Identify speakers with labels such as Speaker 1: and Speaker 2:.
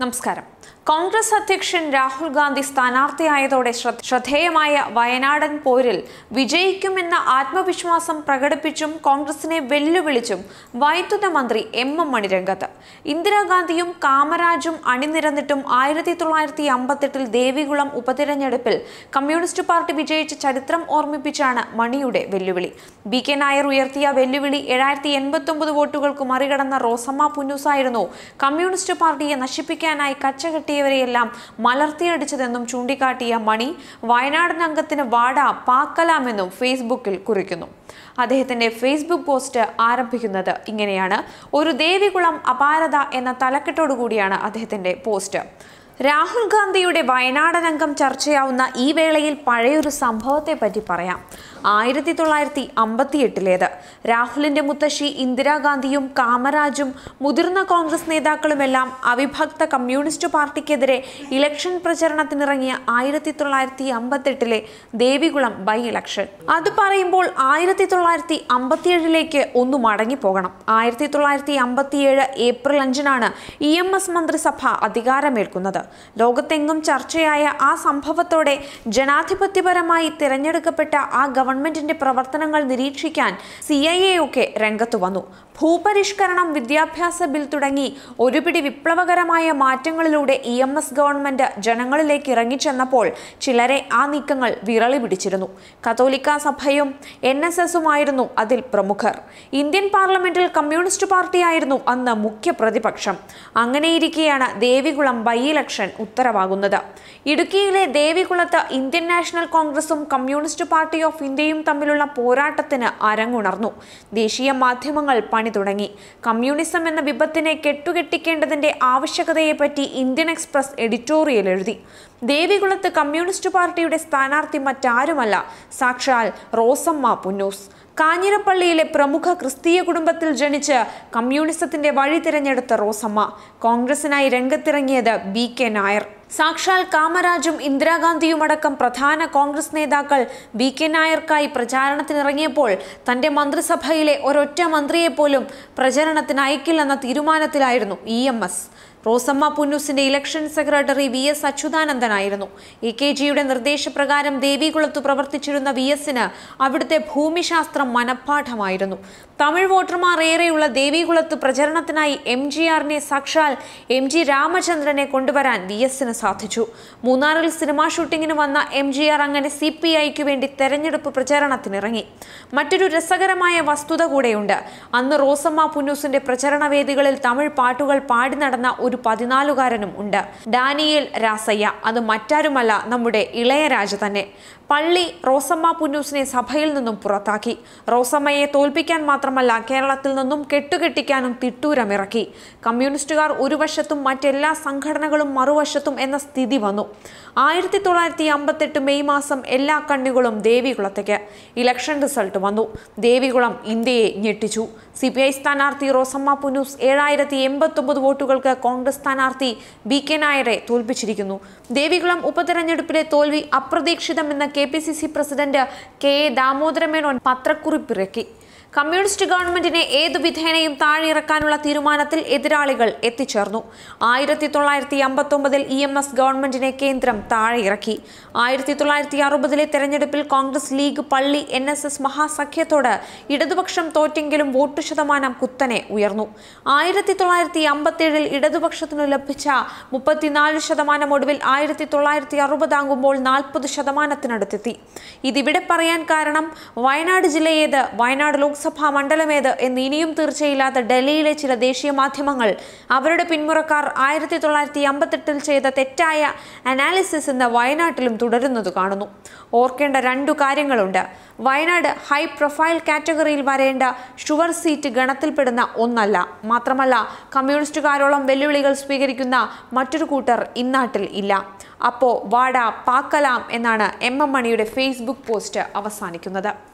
Speaker 1: നമസ്കാരം. കോൺഗ്രസ് അധ്യക്ഷൻ രാഹുൽ ഗാന്ധി സ്ഥാനാർത്ഥിയായതോടെ ശ്രദ്ധേയമായ വയനാടൻ പോരിൽ വിജയിക്കുമെന്ന ആത്മവിശ്വാസം പ്രകടിപ്പിച്ചും കോൺഗ്രസിനെ വെല്ലുവിളിച്ചും വൈദ്യുത മന്ത്രി എം എം മണി രംഗത്ത് ഇന്ദിരാഗാന്ധിയും കാമരാജും അണിനിരന്നിട്ടും ആയിരത്തി തൊള്ളായിരത്തി അമ്പത്തെട്ടിൽ ദേവികുളം ഉപതിരഞ്ഞെടുപ്പിൽ കമ്മ്യൂണിസ്റ്റ് പാർട്ടി വിജയിച്ച ചരിത്രം ഓർമ്മിപ്പിച്ചാണ് മണിയുടെ വെല്ലുവിളി. ബി കെ നായർ ഉയർത്തിയ വെല്ലുവിളി ഏഴായിരത്തി എൺപത്തി ഒമ്പത് വോട്ടുകൾക്ക് മറികടന്ന റോസമ്മ പുന്നൂസായിരുന്നു കമ്മ്യൂണിസ്റ്റ് പാർട്ടിയെ നശിപ്പിക്കാനായി കച്ചകെട്ടിയവരെയെല്ലാം മലർത്തിയടിച്ചതെന്നും ചൂണ്ടിക്കാട്ടിയ മണി വയനാടൻ അംഗത്തിന് വാട പാക്കലാമെന്നും ഫേസ്ബുക്കിൽ കുറിക്കുന്നു. അദ്ദേഹത്തിന്റെ ഫേസ്ബുക്ക് പോസ്റ്റ് ആരംഭിക്കുന്നത്. ഇങ്ങനെയാണ്. ഒരു ദേവികുളം അപാരത എന്ന തലക്കെട്ടോടുകൂടിയാണ് അദ്ദേഹത്തിന്റെ പോസ്റ്റ് രാഹുൽ ഗാന്ധിയുടെ വയനാടൻ അംഗം ചർച്ചയാവുന്ന ഈ വേളയിൽ പഴയൊരു സംഭവത്തെ പറ്റി പറയാം. ആയിരത്തി തൊള്ളായിരത്തി അമ്പത്തി എട്ടിലേത് രാഹുലിന്റെ മുത്തശ്ശി ഇന്ദിരാഗാന്ധിയും കാമരാജും മുതിർന്ന കോൺഗ്രസ് നേതാക്കളുമെല്ലാം അവിഭക്ത കമ്മ്യൂണിസ്റ്റ് പാർട്ടിക്കെതിരെ ഇലക്ഷൻ പ്രചരണത്തിനിറങ്ങിയ ആയിരത്തി തൊള്ളായിരത്തി അമ്പത്തെട്ടിലെ ദേവികുളം ബൈ ഇലക്ഷൻ. അത് പറയുമ്പോൾ ആയിരത്തി തൊള്ളായിരത്തി അമ്പത്തിയേഴിലേക്ക് ഒന്ന് മടങ്ങിപ്പോകണം. ആയിരത്തി തൊള്ളായിരത്തി അമ്പത്തിയേഴ് ഏപ്രിൽ അഞ്ചിനാണ് ഇ എം എസ് മന്ത്രിസഭ അധികാരമേൽക്കുന്നത്. ലോകത്തെങ്ങും ചർച്ചയായ ആ സംഭവത്തോടെ ജനാധിപത്യപരമായി തിരഞ്ഞെടുക്കപ്പെട്ട ആ ഗവൺമെന്റിന്റെ പ്രവർത്തനങ്ങൾ നിരീക്ഷിക്കാൻ സി ഐ എ ഒക്കെ രംഗത്തു വന്നു. ഭൂപരിഷ്കരണം വിദ്യാഭ്യാസ ബിൽ തുടങ്ങി ഒരുപിടി വിപ്ലവകരമായ മാറ്റങ്ങളിലൂടെ ഇ എം എസ് ഗവൺമെന്റ് ജനങ്ങളിലേക്ക് ഇറങ്ങിച്ചെന്നപ്പോൾ ചിലരെ ആ നീക്കങ്ങൾ വിരളി പിടിച്ചിരുന്നു. കത്തോലിക്ക സഭയും എൻ എസ് എസുമായിരുന്നു അതിൽ പ്രമുഖർ. ഇന്ത്യൻ പാർലമെന്റിൽ കമ്മ്യൂണിസ്റ്റ് പാർട്ടിയായിരുന്നു അന്ന് മുഖ്യ പ്രതിപക്ഷം അങ്ങനെയിരിക്കെയാണ് ദേവികുളം ബൈ ഇലക്ഷൻ ഉത്തരവാകുന്നത്. ഇടുക്കിയിലെ ദേവികുളത്ത് ഇന്ത്യൻ നാഷണൽ കോൺഗ്രസും കമ്മ്യൂണിസ്റ്റ് പാർട്ടി ഓഫ് ഇന്ത്യയും തമ്മിലുള്ള പോരാട്ടത്തിന് അരങ്ങുണർന്നു. ദേശീയ മാധ്യമങ്ങൾ പണി തുടങ്ങി. കമ്മ്യൂണിസം എന്ന വിപത്തിനെ കെട്ടുകെട്ടിക്കേണ്ടതിന്റെ ആവശ്യകതയെപ്പറ്റി ഇന്ത്യൻ എക്സ്പ്രസ് എഡിറ്റോറിയൽ എഴുതി. ദേവികുളത്ത് കമ്മ്യൂണിസ്റ്റ് പാർട്ടിയുടെ സ്ഥാനാർത്ഥി മറ്റാരുമല്ല. സാക്ഷാൽ റോസമ്മ പുന്നൂസ്. കാഞ്ഞിരപ്പള്ളിയിലെ പ്രമുഖ ക്രിസ്തീയ കുടുംബത്തിൽ ജനിച്ച് കമ്മ്യൂണിസത്തിന്റെ വഴി തിരഞ്ഞെടുത്ത റോസമ്മ കോൺഗ്രസിനായി രംഗത്തിറങ്ങിയത് ബി കെ നായർ. സാക്ഷാൽ കാമരാജും ഇന്ദിരാഗാന്ധിയുമടക്കം പ്രധാന കോൺഗ്രസ് നേതാക്കൾ ബി കെ നായർക്കായി പ്രചാരണത്തിനിറങ്ങിയപ്പോൾ തന്റെ മന്ത്രിസഭയിലെ ഒരൊറ്റ മന്ത്രിയെപ്പോലും പ്രചരണത്തിന് അയക്കില്ലെന്ന തീരുമാനത്തിലായിരുന്നു ഇ എം എസ്. റോസമ്മ പുന്നൂസിന്റെ ഇലക്ഷൻ സെക്രട്ടറി വി എസ് അച്യുതാനന്ദനായിരുന്നു. ഇ കെ ജിയുടെ നിർദ്ദേശപ്രകാരം ദേവികുളത്ത് പ്രവർത്തിച്ചിരുന്ന വി എസിന് അവിടുത്തെ ഭൂമിശാസ്ത്രം മനഃപ്പാഠമായിരുന്നു. തമിഴ് വോട്ടർമാർ ഏറെയുള്ള ദേവികുളത്ത് പ്രചരണത്തിനായി എം ജി ആറിനെ സാക്ഷാൽ എം ജി രാമചന്ദ്രനെ കൊണ്ടുവരാൻ വി എസിന് സാധിച്ചു. മൂന്നാറിൽ സിനിമാ ഷൂട്ടിങ്ങിന് വന്ന എം ജി ആർ അങ്ങനെ സി പി ഐക്ക് വേണ്ടി തെരഞ്ഞെടുപ്പ് പ്രചരണത്തിനിറങ്ങി. മറ്റൊരു രസകരമായ വസ്തുത കൂടെയുണ്ട്. അന്ന് റോസമ്മ പുന്നൂസിന്റെ പ്രചരണ വേദികളിൽ തമിഴ് പാട്ടുകൾ പാടി നടന്ന ഒരു പതിനാലുകാരനും ഉണ്ട്. ഡാനിയേൽ രാസയ്യ അത് മറ്റാരുമല്ല നമ്മുടെ ഇളയരാജ തന്നെ. പള്ളി റോസമ്മ പുന്നൂസിനെ സഭയിൽ നിന്നും പുറത്താക്കി. റോസമ്മയെ തോൽപ്പിക്കാൻ മാത്രമല്ല കേരളത്തിൽ നിന്നും കെട്ടുകെട്ടിക്കാനും തിട്ടൂരമിറക്കി. കമ്മ്യൂണിസ്റ്റുകാർ ഒരു വശത്തും മറ്റെല്ലാ സംഘടനകളും മറുവശത്തും എന്ന സ്ഥിതി വന്നു. ആയിരത്തി തൊള്ളായിരത്തി അമ്പത്തെട്ട് മെയ് മാസം എല്ലാ കണ്ണികളും ദേവികുളത്തേക്ക്. ഇലക്ഷൻ റിസൾട്ട് വന്നു. ദേവികുളം ഇന്ത്യയെ ഞെട്ടിച്ചു. സി പി ഐ സ്ഥാനാർത്ഥി റോസമ്മ പുന്നൂസ് ഏഴായിരത്തി എൺപത്തൊമ്പത് വോട്ടുകൾക്ക് കോൺഗ്രസ് സ്ഥാനാർത്ഥി ബി കെ നായരെ തോൽപ്പിച്ചിരിക്കുന്നു. ദേവികുളം ഉപതെരഞ്ഞെടുപ്പിലെ തോൽവി അപ്രതീക്ഷിതമെന്ന് K P C C president K A Damodara Menon പത്രക്കുറിപ്പിറക്കി communist ഗവൺമെന്റിനെ ഏതു വിധേനയും താഴെയിറക്കാനുള്ള തീരുമാനത്തിൽ എതിരാളികൾ എത്തിച്ചേർന്നു. ആയിരത്തി തൊള്ളായിരത്തി അമ്പത്തൊമ്പതിൽ ഇ എം എസ് ഗവൺമെന്റിനെ കേന്ദ്രം താഴെയിറക്കി. ആയിരത്തി തൊള്ളായിരത്തി അറുപതിലെ തെരഞ്ഞെടുപ്പിൽ കോൺഗ്രസ് ലീഗ് പള്ളി എൻ എസ് എസ് മഹാസഖ്യത്തോട് ഇടതുപക്ഷം തോറ്റെങ്കിലും വോട്ട് ശതമാനം കുത്തനെ ഉയർന്നു. ആയിരത്തി തൊള്ളായിരത്തി അമ്പത്തേഴിൽ ഇടതുപക്ഷത്തിനു ലഭിച്ച മുപ്പത്തിനാല് ശതമാനം ഒടുവിൽ ആയിരത്തി തൊള്ളായിരത്തി അറുപതാകുമ്പോൾ നാൽപ്പത് ശതമാനത്തിനടുത്തെത്തി. ഇതിവിടെ പറയാൻ കാരണം വയനാട് ജില്ലയേത്? വയനാട് ലോക്സഭാ മണ്ഡലമേത് എന്ന് ഇനിയും തീർച്ചയില്ലാത്ത ഡൽഹിയിലെ ചില ദേശീയ മാധ്യമങ്ങൾ അവരുടെ പിന്മുറക്കാർ ആയിരത്തി തൊള്ളായിരത്തി അമ്പത്തെട്ടിൽ ചെയ്ത തെറ്റായ അനാലിസിസ് ഇന്ന് വയനാട്ടിലും തുടരുന്നത് കാണുന്നു. ഓർക്കേണ്ട രണ്ടു കാര്യങ്ങളുണ്ട്. വയനാട് ഹൈ പ്രൊഫൈൽ കാറ്റഗറിയിൽ വരേണ്ട ഷുവർ സീറ്റ് ഗണത്തിൽപ്പെടുന്ന ഒന്നല്ല. മാത്രമല്ല കമ്മ്യൂണിസ്റ്റുകാരോളം വെല്ലുവിളികൾ സ്വീകരിക്കുന്ന മറ്റൊരു കൂട്ടർ ഇന്നാട്ടിൽ ഇല്ല. അപ്പോ വാടാ പാക്കലാം എന്നാണ് എം എം മണിയുടെ ഫേസ്ബുക്ക് പോസ്റ്റ് അവസാനിക്കുന്നത്.